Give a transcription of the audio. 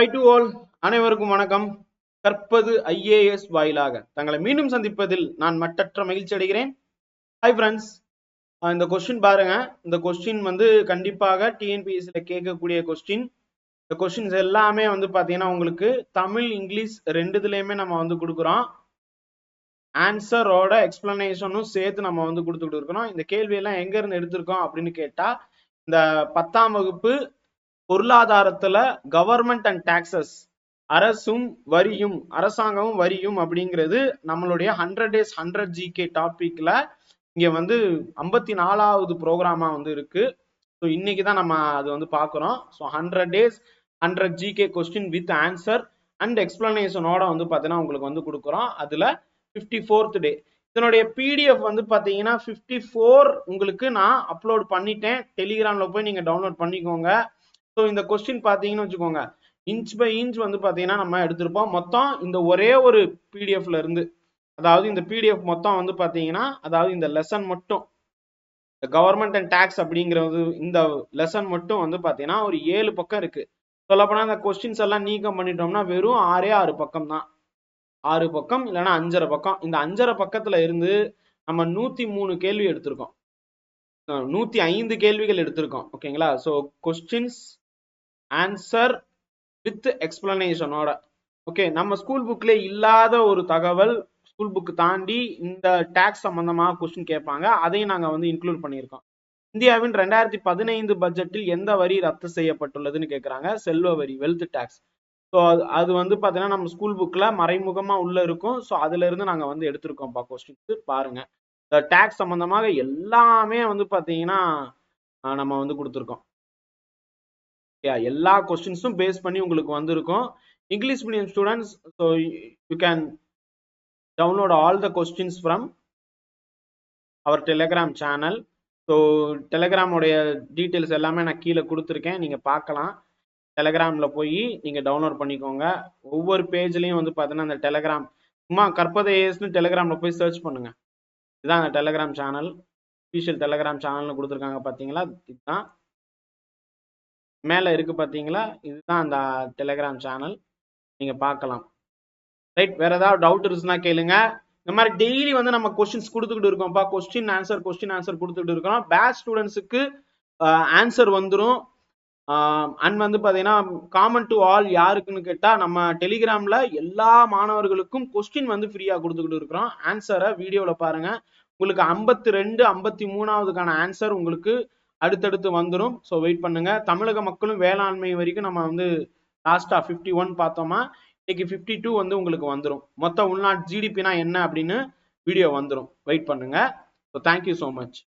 High to all அனைவருக்கும் வணக்கம். கற்பது ஐஏஎஸ் வாயிலாக தங்களை மீண்டும் சந்திப்பதில் நான் மட்டற்ற மகிழ்ச்சி அடைகிறேன். ஹை ஃப்ரெண்ட்ஸ் இந்த கொஸ்டின் பாருங்க. இந்த கொஸ்டின் வந்து கண்டிப்பாக டிஎன்பிஎஸ்சியில் கேட்கக்கூடிய கொஸ்டின் இந்த கொஸ்டின்ஸ் எல்லாமே வந்து பார்த்தீங்கன்னா உங்களுக்கு தமிழ் இங்கிலீஷ் ரெண்டுதுலேயுமே நம்ம வந்து கொடுக்குறோம். ஆன்சரோட எக்ஸ்பிளனேஷனும் சேர்த்து நம்ம வந்து கொடுத்துக்கிட்டு இருக்கிறோம். இந்த கேள்வியெல்லாம் எங்கேருந்து எடுத்திருக்கோம் அப்படின்னு கேட்டால் இந்த பத்தாம் வகுப்பு பொருளாதாரத்துல கவர்மெண்ட் அண்ட் டாக்ஸஸ் அரசும் வரியும் அரசாங்கமும் வரியும் அப்படிங்கிறது நம்மளுடைய ஹண்ட்ரட் டேஸ் ஹண்ட்ரட் ஜிகே டாபிக்ல இங்க வந்து ஐம்பத்தி நாலாவது ப்ரோக்ராமா வந்து இருக்கு. ஸோ இன்னைக்கு தான் நம்ம அது வந்து பார்க்குறோம். So hundred days hundred GK question with answer and எக்ஸ்பிளனேஷனோட வந்து பார்த்தீங்கன்னா உங்களுக்கு வந்து கொடுக்குறோம். அதுல ஃபிஃப்டி ஃபோர்த் டே இதனுடைய பிடிஎஃப் வந்து பார்த்தீங்கன்னா ஃபிஃப்டி ஃபோர் உங்களுக்கு நான் அப்லோட் பண்ணிட்டேன். டெலிகிராமில் போய் நீங்கள் டவுன்லோட் பண்ணிக்கோங்க. ஸோ இந்த கொஸ்டின் பார்த்தீங்கன்னு வச்சுக்கோங்க. இன்ச் பை இன்ச் வந்து பார்த்தீங்கன்னா நம்ம எடுத்திருப்போம். மொத்தம் இந்த ஒரே ஒரு பிடிஎஃப்ல இருந்து அதாவது இந்த பிடிஎஃப் மொத்தம் வந்து பார்த்தீங்கன்னா அதாவது இந்த லெசன் மட்டும் இந்த கவர்மெண்ட் அண்ட் டேக்ஸ் அப்படிங்கிறது இந்த லெசன் மட்டும் வந்து பார்த்தீங்கன்னா ஒரு ஏழு பக்கம் இருக்கு. சொல்லப்போனால் இந்த கொஸ்டின்ஸ் எல்லாம் நீக்கம் பண்ணிட்டோம்னா வெறும் ஆறே ஆறு பக்கம் தான். ஆறு பக்கம் இல்லைன்னா அஞ்சரை பக்கம். இந்த அஞ்சரை பக்கத்துல இருந்து நம்ம நூத்தி மூணு கேள்வி எடுத்திருக்கோம். நூத்தி ஐந்து கேள்விகள் எடுத்திருக்கோம். ஓகேங்களா? ஸோ கொஸ்டின்ஸ் ஆன்சர் வித் எக்ஸ்பிளனேஷனோட ஓகே நம்ம ஸ்கூல் புக்ல இல்லாத ஒரு தகவல் ஸ்கூல் புக் தாண்டி இந்த டேக்ஸ் சம்பந்தமாக கொஸ்டின் கேட்பாங்க. அதையும் நாங்கள் வந்து இன்க்ளூட் பண்ணியிருக்கோம். இந்தியாவின் ரெண்டாயிரத்தி பதினைந்து பட்ஜெட்டில் எந்த வரி ரத்து செய்யப்பட்டுள்ளதுன்னு கேட்குறாங்க. செல்வ வரி வெல்த் டேக்ஸ் ஸோ அது அது வந்து பார்த்தீங்கன்னா நம்ம ஸ்கூல் புக்கில் மறைமுகமாக உள்ளே இருக்கும். ஸோ அதுலேருந்து நாங்கள் வந்து எடுத்திருக்கோம்ப்பா கொஸ்டின்ஸ் பாருங்கள் இந்த டேக்ஸ் சம்மந்தமாக எல்லாமே வந்து பார்த்தீங்கன்னா நம்ம வந்து கொடுத்துருக்கோம். எல்லா கொஸ்டின்ஸும் பேஸ் பண்ணி உங்களுக்கு வந்திருக்கும். English medium students so you can download all the questions from our Telegram channel so டெலகிராமுடைய details எல்லாமே நான் கீழே கொடுத்துருக்கேன். நீங்கள் பார்க்கலாம். டெலகிராமில் போய் நீங்கள் டவுன்லோட் பண்ணிக்கோங்க. ஒவ்வொரு பேஜ்லேயும் வந்து பார்த்தீங்கன்னா அந்த டெலகிராம் சும்மா கற்பதையஸ்னு டெலகிராமில் போய் சர்ச் பண்ணுங்கள் இதுதான் அந்த டெலகிராம் சேனல் அஃபீஷியல் டெலகிராம் சேனல்னு கொடுத்துருக்காங்க பார்த்தீங்களா இதுதான். மேலே இருக்குது பார்த்தீங்களா இதுதான் அந்த டெலகிராம் சேனல் நீங்கள் பார்க்கலாம். ரைட் வேறு ஏதாவது டவுட் இருந்துச்சுன்னா கேளுங்க. இந்த மாதிரி டெய்லி வந்து நம்ம கொஸ்டின்ஸ் கொடுத்துக்கிட்டு இருக்கோம்ப்பா கொஸ்டின் ஆன்சர் கொஸ்டின் ஆன்சர் கொடுத்துக்கிட்டு இருக்கோம் பேட்ச் ஸ்டூடெண்ட்ஸுக்கு ஆன்சர் வந்துடும் அண்ட் வந்து பார்த்தீங்கன்னா காமன் டு ஆல் யாருக்குன்னு கேட்டால் நம்ம டெலிகிராமில் எல்லா மாணவர்களுக்கும் கொஸ்டின் வந்து ஃப்ரீயாக கொடுத்துக்கிட்டு இருக்கிறோம். ஆன்சரை வீடியோவில் பாருங்கள் உங்களுக்கு ஐம்பத்தி ரெண்டு ஐம்பத்தி மூணாவதுக்கான ஆன்சர் உங்களுக்கு அடுத்தடுத்து வந்துடும் ஸோ வெயிட் பண்ணுங்க. தமிழக மக்களும் வேளாண்மை வரைக்கும் நம்ம வந்து லாஸ்டா ஃபிஃப்டி ஒன் பார்த்தோமா? இன்னைக்கு ஃபிஃப்டி டூ வந்து உங்களுக்கு வந்துடும் மொத்த உள்நாட்டு ஜிடிபினா என்ன அப்படின்னு வீடியோ வந்துடும் வெயிட் பண்ணுங்க. So thank you so much